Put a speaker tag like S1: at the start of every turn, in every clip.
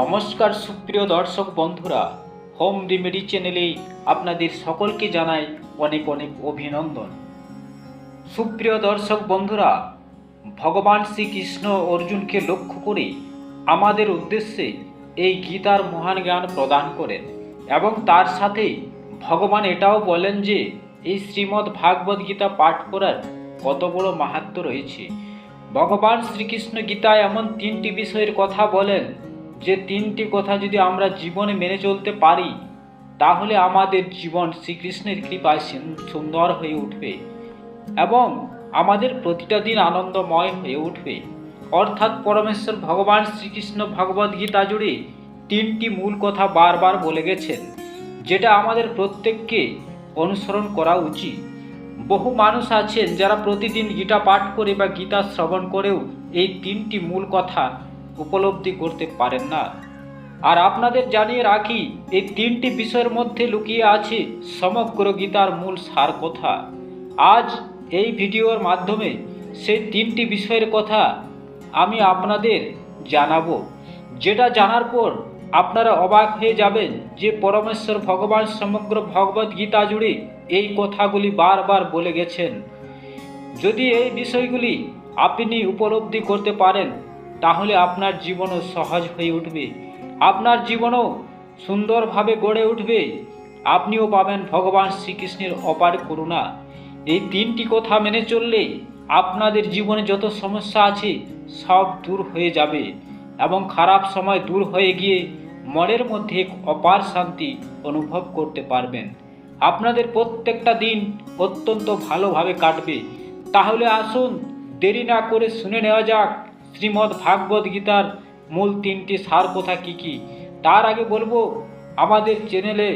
S1: নমস্কার সুপ্রিয় দর্শক বন্ধুরা, হোম রেমেডি চ্যানেলে আপনাদের সকলকে জানাই অনেক অনেক অভিনন্দন। সুপ্রিয় দর্শক বন্ধুরা, ভগবান শ্রীকৃষ্ণ অর্জুনকে লক্ষ্য করে আমাদের উদ্দেশ্যে এই গীতার মহান জ্ঞান প্রদান করেন এবং তার সাথে ভগবান এটাও বলেন যে, এই শ্রীমদ্ ভাগবত গীতা পাঠ করার কত বড় মাহাত্ম রয়েছে। ভগবান শ্রীকৃষ্ণ গীতায় এমন তিনটি বিষয়ের কথা বলেন যে তিনটি কথা যদি আমরা জীবনে মেনে চলতে পারি, তাহলে আমাদের জীবন শ্রীকৃষ্ণের কৃপায় সুন্দর হয়ে উঠবে এবং আমাদের প্রতিটা দিন আনন্দময় হয়ে উঠবে। অর্থাৎ পরমেশ্বর ভগবান শ্রীকৃষ্ণ ভগবদ গীতা জুড়ে তিনটি মূল কথা বারবার বলে গেছেন, যেটা আমাদের প্রত্যেককে অনুসরণ করা উচিত। বহু মানুষ আছেন যারা প্রতিদিন গীতা পাঠ করে বা গীতা শ্রবণ করেও এই তিনটি মূল কথা উপলব্ধি করতে পারেন না। আর আপনাদের জানিয়ে রাখি, এই তিনটি বিষয়ের মধ্যে লুকিয়ে আছে সমগ্র গীতার মূল সার কথা। আজ এই ভিডিওর মাধ্যমে সেই তিনটি বিষয়ের কথা আমি আপনাদের জানাব, যেটা জানার পর আপনারা অবাক হয়ে যাবেন যে পরমেশ্বর ভগবান সমগ্র ভগবত গীতা জুড়ে এই কথাগুলি বারবার বলে গেছেন। যদি এই বিষয়গুলি আপনি উপলব্ধি করতে পারেন তাহলে আপনার জীবনও সহজ হয়ে উঠবে। আপনার জীবনও সুন্দরভাবে গড়ে উঠবে। আপনিও পাবেন ভগবান শ্রীকৃষ্ণের অপার করুণা। এই তিনটি কথা মেনে চললে আপনাদের জীবনে যত সমস্যা আছে সব দূর হয়ে যাবে এবং খারাপ সময় দূর হয়ে গিয়ে মনের মধ্যে এক অপার শান্তি অনুভব করতে পারবেন। আপনাদের প্রত্যেকটা দিন অত্যন্ত ভালোভাবে কাটবে। তাহলে আসুন, দেরি না করে শুনে নেওয়া যাক শ্রীমদ্ ভাগবত গীতার মূল তিনটি সার কথা কী কী? তার আগে বলব, আমাদের চ্যানেলে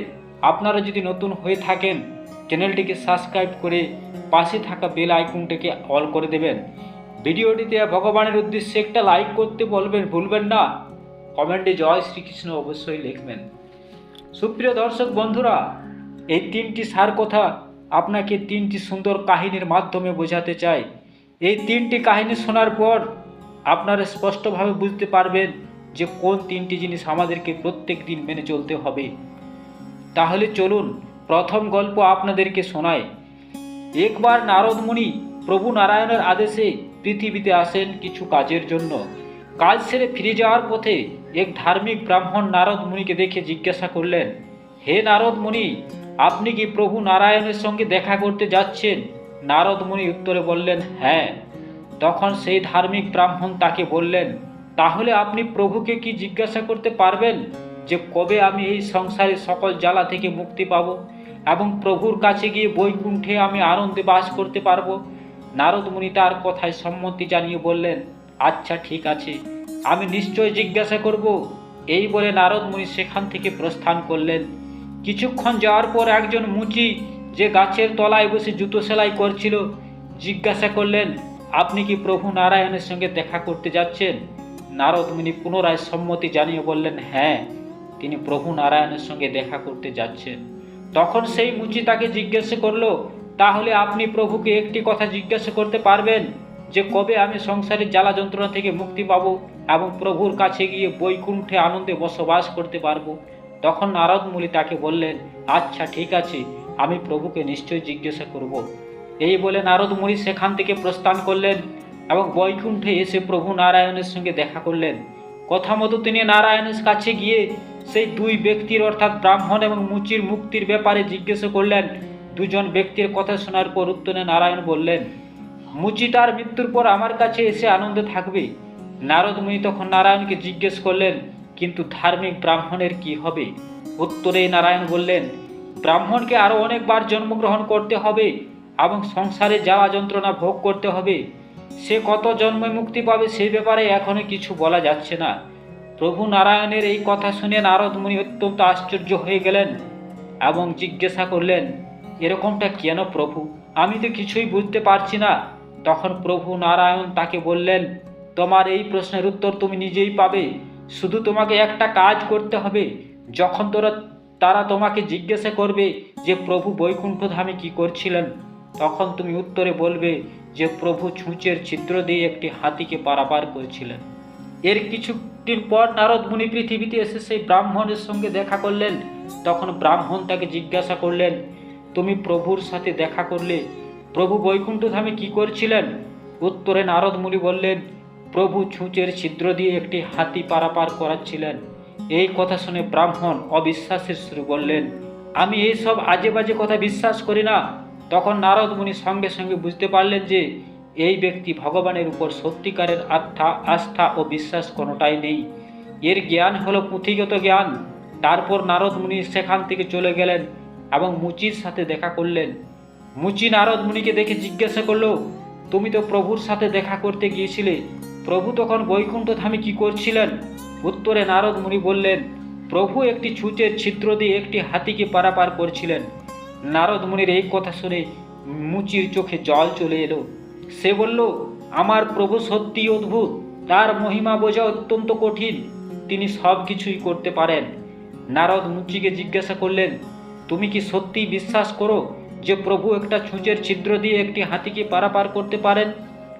S1: আপনারা যদি নতুন হয়ে থাকেন, চ্যানেলটিকে সাবস্ক্রাইব করে পাশে থাকা বেল আইকনটিকে অল করে দেবেন। ভিডিওটিতে ভগবানের উদ্দেশ্যে একটা লাইক করতে বলবেন, ভুলবেন না। কমেন্টে জয় শ্রীকৃষ্ণ অবশ্যই লিখবেন। সুপ্রিয় দর্শক বন্ধুরা, এই তিনটি সার কথা আপনাকে তিনটি সুন্দর কাহিনীর মাধ্যমে বোঝাতে চাই। এই তিনটি কাহিনী শোনার পর আপনারা স্পষ্টভাবে বুঝতে পারবেন যে কোন তিনটি জিনিস আমাদেরকে প্রত্যেক দিন মেনে চলতে হবে। তাহলে চলুন প্রথম গল্প আপনাদেরকে শোনায় একবার নারদ মুনি প্রভু নারায়ণের আদেশে পৃথিবীতে আসেন কিছু কাজের জন্য। কাজ সেরে ফিরে যাওয়ার পথে এক ধার্মিক ব্রাহ্মণ নারদ মুনিকে দেখে জিজ্ঞাসা করলেন, হে নারদ মুনি আপনি কি প্রভু নারায়ণের সঙ্গে দেখা করতে যাচ্ছেন? নারদ মুনি উত্তরে বললেন হ্যাঁ। তখন সেই ধার্মিক ব্রাহ্মণ তাকে বললেন, তাহলে আপনি প্রভুকে কি জিজ্ঞাসা করতে পারবেন যে কবে আমি এই সংসারে সকল জ্বালা থেকে মুক্তি পাব এবং প্রভুর কাছে গিয়ে বৈকুণ্ঠে আমি আনন্দে বাস করতে পারব? নারদ মুনি তার কথায় সম্মতি জানিয়ে বললেন আচ্ছা ঠিক আছে, আমি নিশ্চয় জিজ্ঞাসা করব। এই বলে নারদ মুনি সেখান থেকে প্রস্থান করলেন। কিছুক্ষণ যাওয়ার পর একজন মুচি যে গাছের তলায় বসে জুতো সেলাই করছিল, জিজ্ঞাসা করলেন আপনি কি প্রভু নারায়ণের সঙ্গে দেখা করতে যাচ্ছেন? নারদ মুনি পুনরায় সম্মতি জানিয়ে বললেন হ্যাঁ তিনি প্রভু নারায়ণের সঙ্গে দেখা করতে যাচ্ছেন। তখন সেই মুচি তাকে জিজ্ঞাসা করল, তাহলে আপনি প্রভুকে একটি কথা জিজ্ঞাসা করতে পারবেন যে কবে আমি সংসারের জ্বালা যন্ত্রণা থেকে মুক্তি পাব এবং প্রভুর কাছে গিয়ে বৈকুণ্ঠে আনন্দে বসবাস করতে পারব? তখন নারদ মুনি তাকে বললেন আচ্ছা ঠিক আছে, আমি প্রভুকে নিশ্চয়ই জিজ্ঞাসা করব। এই বলে নারদ মুনি সেখান থেকে প্রস্থান করলেন এবং বৈকুণ্ঠে এসে প্রভু নারায়ণের সঙ্গে দেখা করলেন। কথা মতো তিনি নারায়ণের কাছে গিয়ে সেই দুই ব্যক্তির অর্থাৎ ব্রাহ্মণ এবং মুচির মুক্তির ব্যাপারে জিজ্ঞাসা করলেন। দুজন ব্যক্তির কথা শোনার পর উত্তরে নারায়ণ বললেন, মুচি, তার মৃত্যুর পর আমার কাছে এসে আনন্দে থাকবে? নারদ মুনি তখন নারায়ণকে জিজ্ঞেস করলেন, কিন্তু ধার্মিক ব্রাহ্মণের কি হবে? উত্তরে নারায়ণ বললেন, ব্রাহ্মণকে আরও অনেকবার জন্মগ্রহণ করতে হবে। এবং সংসারে যাওয়া যন্ত্রণা ভোগ করতে হবে। সে কত জন্মে মুক্তি পাবে সেই ব্যাপারে এখনও কিছু বলা যাচ্ছে না। প্রভু নারায়ণের এই কথা শুনে নারদ মুনি অত্যন্ত আশ্চর্য হয়ে গেলেন এবং জিজ্ঞাসা করলেন, এরকমটা কেন প্রভু? আমি তো কিছুই বুঝতে পারছি না। তখন প্রভু নারায়ণ তাকে বললেন, তোমার এই প্রশ্নের উত্তর তুমি নিজেই পাবে। শুধু তোমাকে একটা কাজ করতে হবে। যখন তোরা, তারা তোমাকে জিজ্ঞাসা করবে যে প্রভু বৈকুণ্ঠধামে কি করছিলেন তখন তুমি উত্তরে বলবে যে প্রভু ছুঁচের ছিদ্র দিয়ে একটি হাতিকে পারাপার করেছিলেন। এর কিছুদিন পর নারদ মুনি পৃথিবীতে এসে সেই ব্রাহ্মণের সঙ্গে দেখা করলেন। তখন ব্রাহ্মণ তাকে জিজ্ঞাসা করলেন, তুমি প্রভুর সাথে দেখা করলে প্রভু বৈকুণ্ঠ ধামে কি করছিলেন? উত্তরে নারদ মুনি বললেন, প্রভু ছুঁচের ছিদ্র দিয়ে একটি হাতি পারাপার করাচ্ছিলেন। এই কথা শুনে ব্রাহ্মণ অবিশ্বাসের শুরু বললেন, আমি এইসব আজে বাজে কথা বিশ্বাস করি না। তখন নারদ মুনি সঙ্গে সঙ্গে বুঝতে পারলেন যে এই ব্যক্তি ভগবানের উপর সত্যিকারের আস্থা আস্থা ও বিশ্বাস কোনোটাই নেই। এর জ্ঞান হলো পুঁথিগত জ্ঞান। তারপর নারদ মুনি সেখান থেকে চলে গেলেন এবং মুচির সাথে দেখা করলেন। মুচি নারদ মুনিকে দেখে জিজ্ঞাসা করল, তুমি তো প্রভুর সাথে দেখা করতে গিয়েছিলে। প্রভু তখন বৈকুণ্ঠ ধামে কি করছিলেন? উত্তরে নারদ মুনি বললেন, প্রভু একটি ছুঁচের ছিদ্র দিয়ে একটি হাতিকে পারাপার করছিলেন। নারদ মুনির এই কথা শুনে মুচির চোখে জল চলে এলো। সে বলল, আমার প্রভু সত্যি অদ্ভুত। তার মহিমা বোঝা অত্যন্ত কঠিন। তিনি সব কিছুই করতে পারেন। নারদ মুচিকে জিজ্ঞাসা করলেন, তুমি কি সত্যি বিশ্বাস করো যে প্রভু একটা ছুঁচের ছিদ্র দিয়ে একটি হাতিকে পারাপার করতে পারেন?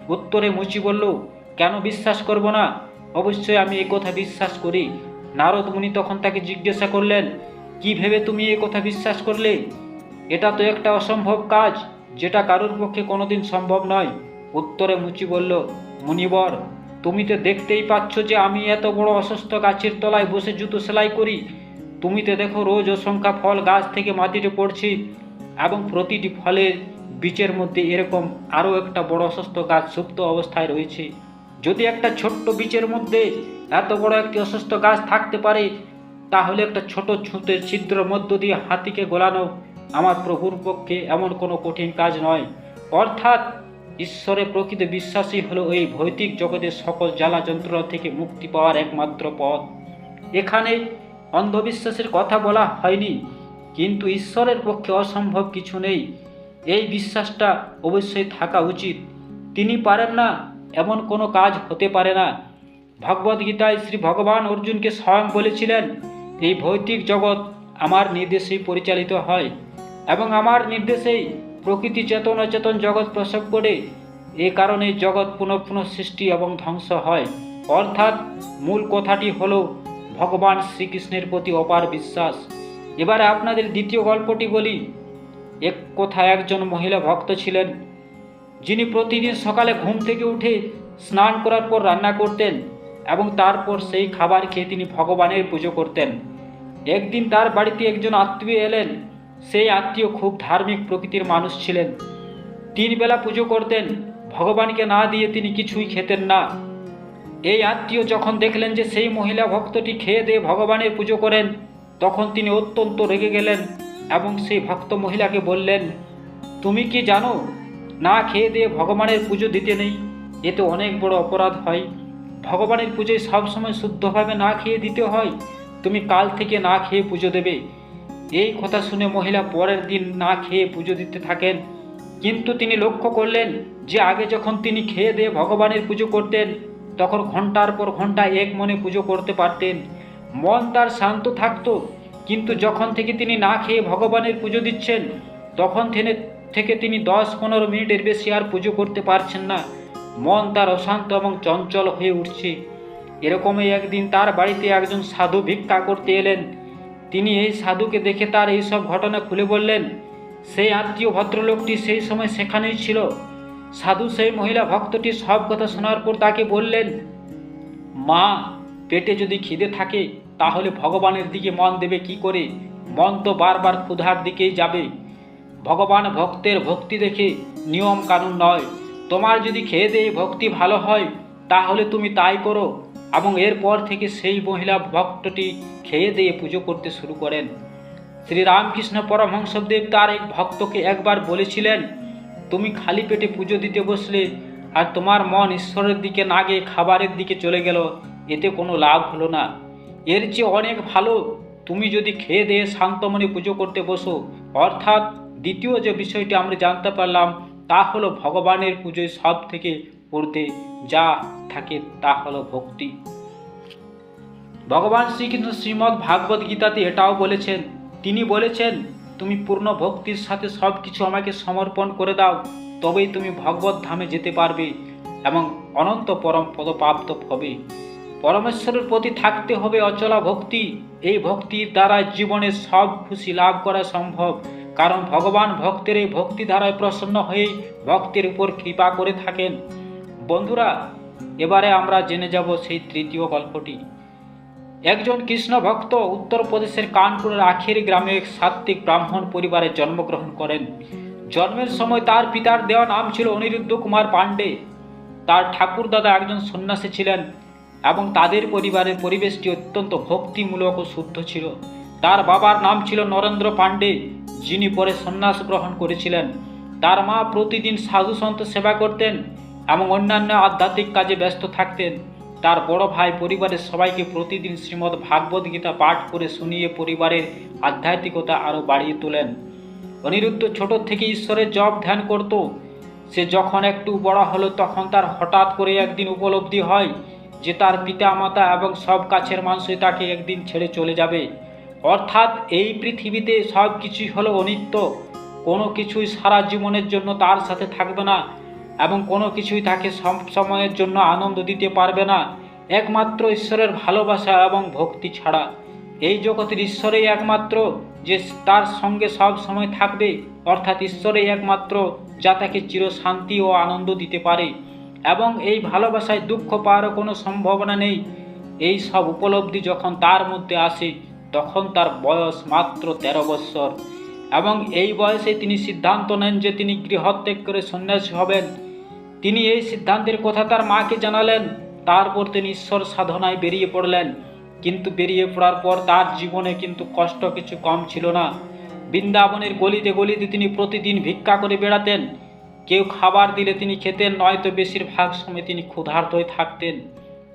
S1: উত্তরে মুচি বলল, কেন বিশ্বাস করব না? অবশ্যই আমি এই কথা বিশ্বাস করি। নারদ মুনি তখন তাকে জিজ্ঞাসা করলেন, কি ভেবে তুমি এই কথা বিশ্বাস করলে? এটা তো একটা অসম্ভব কাজ, যেটা কারোর পক্ষে কোনোদিন সম্ভব নয়। উত্তরে মুচি বলল, মুনিবর, তুমি তো দেখতেই পাচ্ছ যে আমি এত বড় অসুস্থ গাছের তলায় বসে জুতো সেলাই করি। তুমি তো দেখো রোজ অসংখ্য ফল গাছ থেকে মাটিতে পড়ছি এবং প্রতিটি ফলের বীজের মধ্যে এরকম আরও একটা বড় অসুস্থ গাছ সুপ্ত অবস্থায় রয়েছে। যদি একটা ছোট্ট বীজের মধ্যে এত বড় একটি অসুস্থ গাছ থাকতে পারে, তাহলে একটা ছোট ছুঁতের ছিদ্র মধ্য দিয়ে হাতিকে গোলানো আমার প্রভুর পক্ষে এমন কোনো কঠিন কাজ নয়। অর্থাৎ ঈশ্বরে প্রকৃত বিশ্বাসী হলো এই ভৌতিক জগতের সকল জ্বালা যন্ত্রণা থেকে মুক্তি পাওয়ার একমাত্র পথ। এখানে অন্ধবিশ্বাসের কথা বলা হয়নি, কিন্তু ঈশ্বরের পক্ষে অসম্ভব কিছু নেই। এই বিশ্বাসটা অবশ্যই থাকা উচিত। তিনি পারেন না, এমন কোনো কাজ হতে পারে না। ভগবদ্গীতায় শ্রী ভগবান অর্জুনকে স্বয়ং বলেছিলেন, এই ভৌতিক জগৎ আমার নির্দেশেই পরিচালিত হয়। এবং আমার নির্দেশেই প্রকৃতি চেতন অচেতন জগৎ প্রসব করে, এ কারণে জগৎ পুনঃ পুনঃ সৃষ্টি এবং ধ্বংস হয়। অর্থাৎ মূল কথাটি হল ভগবান শ্রীকৃষ্ণের প্রতি অপার বিশ্বাস। এবারে আপনাদের দ্বিতীয় গল্পটি বলি। এক কোথায় একজন মহিলা ভক্ত ছিলেন, যিনি প্রতিদিন সকালে ঘুম থেকে উঠে স্নান করার পর রান্না করতেন এবং তারপর সেই খাবার খেয়ে তিনি ভগবানের পুজো করতেন। একদিন তার বাড়িতে একজন আত্মীয় এলেন সেই আত্মীয় খুব ধার্মিক প্রকৃতির মানুষ ছিলেন। তিন বেলা পুজো করতেন, ভগবানকে না দিয়ে তিনি কিছুই খেতেন না। এই আত্মীয় যখন দেখলেন যে সেই মহিলা ভক্তটি খেয়ে দিয়ে ভগবানের পুজো করেন, তখন তিনি অত্যন্ত রেগে গেলেন এবং সেই ভক্ত মহিলাকে বললেন, তুমি কি জানো, না খেয়ে দিয়ে ভগবানের পুজো দিতে নেই এতে অনেক বড় অপরাধ হয়। ভগবানের পুজোয় সবসময় শুদ্ধভাবে না খেয়ে দিতে হয়, তুমি কাল থেকে না খেয়ে পুজো দেবে। এই কথা শুনে মহিলা পরের দিন না খেয়ে পুজো দিতে থাকেন। কিন্তু তিনি লক্ষ্য করলেন যে আগে যখন তিনি খেয়ে দিয়ে ভগবানের পুজো করতেন, তখন ঘণ্টার পর ঘণ্টা এক মনে পুজো করতে পারতেন। মন তার শান্ত থাকত, কিন্তু যখন থেকে তিনি না খেয়ে ভগবানের পুজো দিচ্ছেন, তখন থেকে তিনি দশ পনেরো মিনিটের বেশি আর পুজো করতে পারছেন না। মন তার অশান্ত এবং চঞ্চল হয়ে উঠছে। এরকমই একদিন তার বাড়িতে একজন সাধু ভিক্ষা করতে এলেন। তিনি এই সাধুকে দেখে তার এই সব ঘটনা খুলে বললেন, সেই আত্মীয় ভদ্রলোকটি সেই সময় সেখানেই ছিল। সাধু সেই মহিলা ভক্তটি সব কথা শোনার পর তাকে বললেন, মা, পেটে যদি খিদে থাকে, তাহলে ভগবানের দিকে মন দেবে কি করে? মন তো বারবার ক্ষুধার দিকেই যাবে। ভগবান ভক্তের ভক্তি দেখে নিয়ম কানুন নয়। তোমার যদি খেয়ে দিয়ে ভক্তি ভালো হয়, তাহলে তুমি তাই করো। এবং এরপর থেকে সেই মহিলা ভক্তটি খেয়ে দিয়ে পুজো করতে শুরু করেন। শ্রী রামকৃষ্ণ পরমহংসদেব তার এক ভক্তকে একবার বলেছিলেন, তুমি খালি পেটে পুজো দিতে বসলে আর তোমার মন ঈশ্বরের দিকে না গিয়ে খাবারের দিকে চলে গেল, এতে কোনো লাভ হলো না। এর চেয়ে অনেক ভালো, তুমি যদি খেয়ে দিয়ে শান্ত মনে পুজো করতে বসো। অর্থাৎ দ্বিতীয় যে বিষয়টি আমরা জানতে পারলাম, তা হলো ভগবানের পুজোয় সব থেকে পড়তে যা থাকে তা হলো ভক্তি। ভগবান শ্রীকৃষ্ণ শ্রীমদ্ ভাগবত গীতাতে এটাও বলেছেন, তিনি বলেছেন, তুমি পূর্ণ ভক্তির সাথে সব কিছু আমাকে সমর্পণ করে দাও, তবেই তুমি ভগবত ধামে যেতে পারবে এবং অনন্ত পরম পদপ্রাপ্ত হবে। পরমেশ্বরের প্রতি থাকতে হবে অচলা ভক্তি। এই ভক্তির দ্বারা জীবনে সব খুশি লাভ করা সম্ভব। কারণ ভগবান ভক্তের এই ভক্তি ধারায় প্রসন্ন হয়ে ভক্তের উপর কৃপা করে থাকেন। বন্ধুরা, এবারে আমরা জেনে যাব সেই তৃতীয় গল্পটি। একজন কৃষ্ণ ভক্ত উত্তরপ্রদেশের কানপুরের আখেরি গ্রামে এক সাত্ত্বিক ব্রাহ্মণ পরিবারে জন্মগ্রহণ করেন। জন্মের সময় তার পিতার দেওয়া নাম ছিল অনিরুদ্ধ কুমার পাণ্ডে। তার ঠাকুরদাদা একজন সন্ন্যাসী ছিলেন এবং তাদের পরিবারের পরিবেশটি অত্যন্ত ভক্তিমূলক ও শুদ্ধ ছিল। তার বাবার নাম ছিল নরেন্দ্র পাণ্ডে, যিনি পরে সন্ন্যাস গ্রহণ করেছিলেন। তার মা প্রতিদিন সাধু সন্ত সেবা করতেন। এবং অন্যান্য আধ্যাত্মিক কাজে ব্যস্ত থাকতেন। তার বড় ভাই পরিবারের সবাইকে প্রতিদিন শ্রীমদ্ ভাগবত গীতা পাঠ করে শুনিয়ে পরিবারের আধ্যাত্মিকতা আরও বাড়িয়ে তোলেন। অনিরুদ্ধ ছোট থেকে ঈশ্বরের জপ ধ্যান করত। সে যখন একটু বড় হলো তখন তার হঠাৎ করে একদিন উপলব্ধি হয় যে তার পিতা মাতা এবং সব কাছের মানুষই তাকে একদিন ছেড়ে চলে যাবে। অর্থাৎ এই পৃথিবীতে সব কিছুই হলো অনিত্য। কোনো কিছুই সারা জীবনের জন্য তার সাথে থাকবে না। এবং কোনো কিছুই তাকে সব সময়ের জন্য আনন্দ দিতে পারবে না। একমাত্র ঈশ্বরের ভালোবাসা এবং ভক্তি ছাড়া। এই জগতের ঈশ্বরেই একমাত্র যে তার সঙ্গে সব সময় থাকবে, অর্থাৎ ঈশ্বরেই একমাত্র যা তাকে চিরশান্তি ও আনন্দ দিতে পারে। এবং এই ভালোবাসায় দুঃখ পাওয়ারও কোনো সম্ভাবনা নেই। এই সব উপলব্ধি যখন তার মধ্যে আসে, তখন তার বয়স মাত্র তেরো বৎসর। এবং এই বয়সে তিনি সিদ্ধান্ত নেন যে তিনি গৃহত্যাগ করে সন্ন্যাসী হবেন। তিনি এই সিদ্ধান্তের কথা তার মাকে জানালেন। তারপর তিনি ঈশ্বর সাধনায় বেরিয়ে পড়লেন। কিন্তু বেরিয়ে পড়ার পর তার জীবনে কিন্তু কষ্ট কিছু কম ছিল না। বৃন্দাবনের গলিতে গলিতে তিনি প্রতিদিন ভিক্ষা করে বেড়াতেন। কেউ খাবার দিলে তিনি খেতেন, নয়তো বেশিরভাগ সময় তিনি ক্ষুধার্ত হয়ে থাকতেন।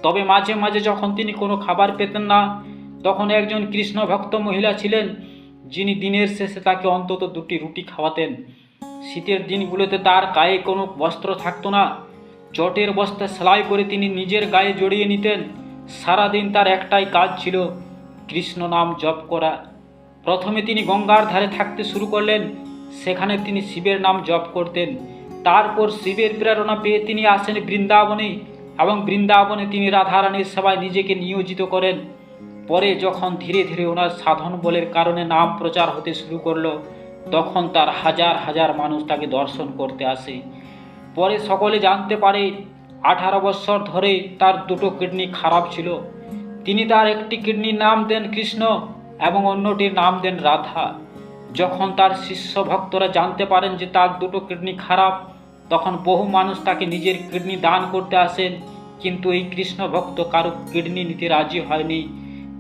S1: তবে মাঝে মাঝে যখন তিনি কোনো খাবার পেতেন না, তখন একজন কৃষ্ণ ভক্ত মহিলা ছিলেন, যিনি দিনের শেষে তাকে অন্তত দুটি রুটি খাওয়াতেন। শীতের দিনগুলোতে তার গায়ে কোনো বস্ত্র থাকতো না। চটের বস্তা সেলাই করে তিনি নিজের গায়ে জড়িয়ে নিতেন। সারাদিন তার একটাই কাজ ছিল কৃষ্ণ নাম জপ করা। প্রথমে তিনি গঙ্গার ধারে থাকতে শুরু করলেন। সেখানে তিনি শিবের নাম জপ করতেন। তারপর শিবের প্রেরণা পেয়ে তিনি আসেন বৃন্দাবনে এবং বৃন্দাবনে তিনি রাধারানীর সেবায় নিজেকে নিয়োজিত করেন। পরে যখন ধীরে ধীরে ওনার সাধন বলের কারণে নাম প্রচার হতে শুরু করল তখন তার হাজার হাজার মানুষ তাকে দর্শন করতে আসে। পরে সকলে জানতে পারে, আঠারো বছর ধরে তার দুটো কিডনি খারাপ ছিল। তিনি তার একটি কিডনির নাম দেন কৃষ্ণ এবং অন্যটির নাম দেন রাধা। যখন তার শিষ্য ভক্তরা জানতে পারেন যে তার দুটো কিডনি খারাপ, তখন বহু মানুষ তাকে নিজের কিডনি দান করতে আসেন। কিন্তু এই কৃষ্ণ ভক্ত কারও কিডনি নিতে রাজি হয়নি।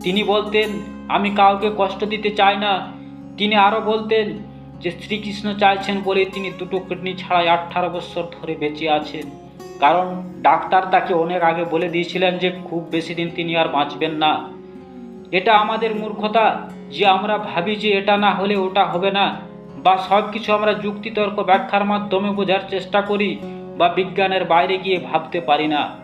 S1: তিনি বলতেন, আমি কাউকে কষ্ট দিতে চাই না। তিনি আরও বলতেন যে শ্রীকৃষ্ণ চাইছেন বলে তিনি দুটো কিডনি ছাড়াই আঠারো বছর ধরে বেঁচে আছেন। কারণ ডাক্তার তাকে অনেক আগে বলে দিয়েছিলেন যে খুব বেশি দিন তিনি আর বাঁচবেন না। এটা আমাদের মূর্খতা, যে আমরা ভাবি যে এটা না হলে ওটা হবে না, বা সব কিছু আমরা যুক্তিতর্ক ব্যাখ্যার মাধ্যমে বোঝার চেষ্টা করি, বা বিজ্ঞানের বাইরে গিয়ে ভাবতে পারি না।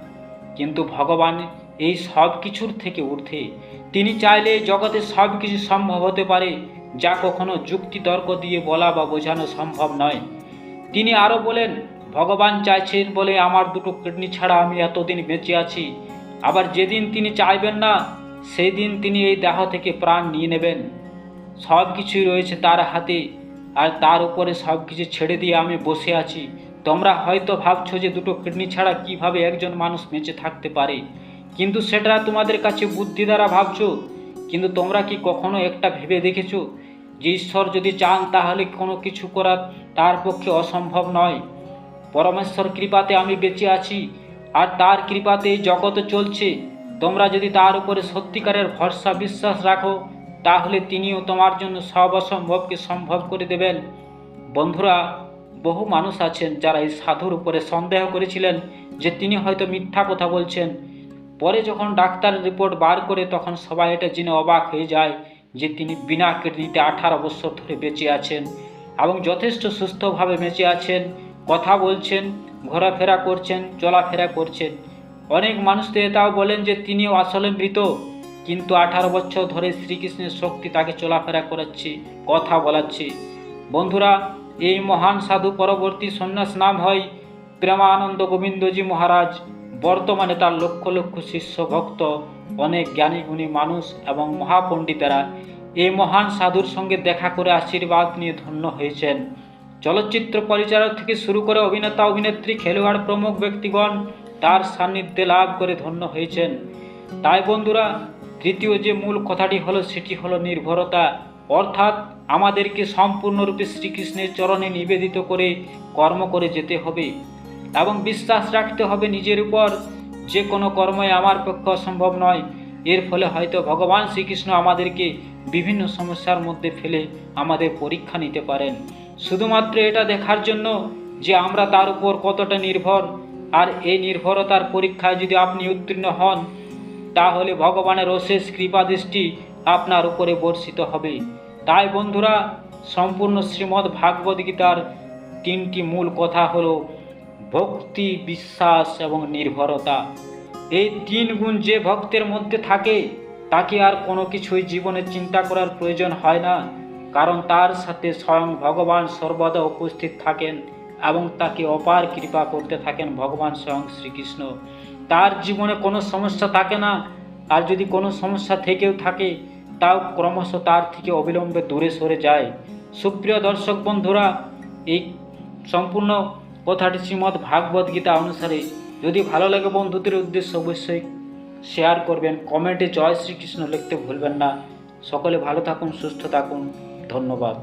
S1: কিন্তু ভগবান এই সব কিছুর থেকে ঊর্ধ্বে। তিনি চাইলে জগতে সব কিছু সম্ভব হতে পারে। যা কখনো যুক্তিতর্ক দিয়ে বলা বা বোঝানো সম্ভব নয়। তিনি আরও বলেন, ভগবান চাইছেন বলে আমার দুটো কিডনি ছাড়া আমি এতদিন বেঁচে আছি। আবার যেদিন তিনি চাইবেন না সেই দিন তিনি এই দেহ থেকে প্রাণ নিয়ে নেবেন। সব কিছুই রয়েছে তার হাতে, আর তার উপরে সব কিছু ছেড়ে দিয়ে আমি বসে আছি। তোমরা হয়তো ভাবছ যে দুটো কিডনি ছাড়া কীভাবে একজন মানুষ বেঁচে থাকতে পারে। কিন্তু সেটা তোমাদের কাছে বুদ্ধি দ্বারা ভাবছ। কিন্তু তোমরা কি কখনো একটা ভেবে দেখেছ যে ঈশ্বর যদি চান তাহলে কোনো কিছু করা তার পক্ষে অসম্ভব নয়? পরমেশ্বর কৃপাতে আমি বেঁচে আছি, আর তার কৃপাতে এই জগতে চলছে। তোমরা যদি তার উপরে সত্যিকারের ভরসা বিশ্বাস রাখো, তাহলে তিনিও তোমার জন্য সব অসম্ভবকে সম্ভব করে দেবেন। বন্ধুরা, বহু মানুষ আছেন যারা এই সাধুর উপরে সন্দেহ করেছিলেন যে তিনি হয়তো মিথ্যা কথা বলছেন। পরে যখন ডাক্তার রিপোর্ট বার করে তখন সবাই এটা জেনে অবাক হয়ে যায় যে তিনি বিনা কিডনিতে আঠারো বছর ধরে বেঁচে আছেন এবং যথেষ্ট সুস্থভাবে বেঁচে আছেন, কথা বলছেন, ঘোরাফেরা করছেন, চলাফেরা করছেন। অনেক মানুষ তো এটাও বলেন যে তিনিও আসলে মৃত, কিন্তু আঠারো বছর ধরে শ্রীকৃষ্ণের শক্তি তাকে চলাফেরা করাচ্ছে, কথা বলাচ্ছে। বন্ধুরা, এই মহান সাধু পরবর্তী সন্ন্যাস নাম হয় প্রেমানন্দ গোবিন্দজি মহারাজ। বর্তমানে তার লক্ষ লক্ষ শিষ্য, ভক্ত, অনেক জ্ঞানী গুণী মানুষ এবং মহাপণ্ডিতেরা এই মহান সাধুর সঙ্গে দেখা করে আশীর্বাদ নিয়ে ধন্য হয়েছেন। চলচ্চিত্র পরিচালক থেকে শুরু করে অভিনেতা, অভিনেত্রী, খেলোয়াড় প্রমুখ ব্যক্তিগণ তার সান্নিধ্যে লাভ করে ধন্য হয়েছেন। তাই বন্ধুরা, তৃতীয় যে মূল কথাটি হলো সেটি হলো নির্ভরতা। অর্থাৎ আমাদেরকে সম্পূর্ণরূপে শ্রীকৃষ্ণের চরণে নিবেদিত করে কর্ম করে যেতে হবে। এবং বিশ্বাস রাখতে হবে নিজের উপর। যে কোনো কর্মই আমার পক্ষে অসম্ভব নয়। এর ফলে হয়তো ভগবান শ্রীকৃষ্ণ আমাদেরকে বিভিন্ন সমস্যার মধ্যে ফেলে আমাদের পরীক্ষা নিতে পারেন। শুধুমাত্র এটা দেখার জন্য যে আমরা তার উপর কতটা নির্ভর। আর এই নির্ভরতার পরীক্ষায় যদি আপনি উত্তীর্ণ হন, তাহলে ভগবানের অশেষ কৃপা দৃষ্টি আপনার উপরে বর্ষিত হবে। তাই বন্ধুরা, সম্পূর্ণ শ্রীমদ্ ভাগবত গীতার তিনটি মূল কথা হলো ভক্তি, বিশ্বাস এবং নির্ভরতা। এই তিন গুণ যে ভক্তের মধ্যে থাকে, তাকে আর কোনো কিছুই জীবনে চিন্তা করার প্রয়োজন হয় না, কারণ তার সাথে স্বয়ং ভগবান সর্বদা উপস্থিত থাকেন এবং তাকে অপার কৃপা করতে থাকেন ভগবান স্বয়ং শ্রীকৃষ্ণ। তার জীবনে কোনো সমস্যা থাকে না, আর যদি কোনো সমস্যা থেকেও থাকে, তাও ক্রমশ তার থেকে অবিলম্বে দূরে সরে যায়। সুপ্রিয় দর্শক বন্ধুরা, এই সম্পূর্ণ কথাটি শ্রীমদ্ ভাগবত গীতা অনুসারে, যদি ভালো লাগে বন্ধুদের উদ্দেশ্য অবশ্যই শেয়ার করবেন কমেন্টে জয় শ্রীকৃষ্ণ লিখতে ভুলবেন না। সকলে ভালো থাকুন, সুস্থ থাকুন। ধন্যবাদ।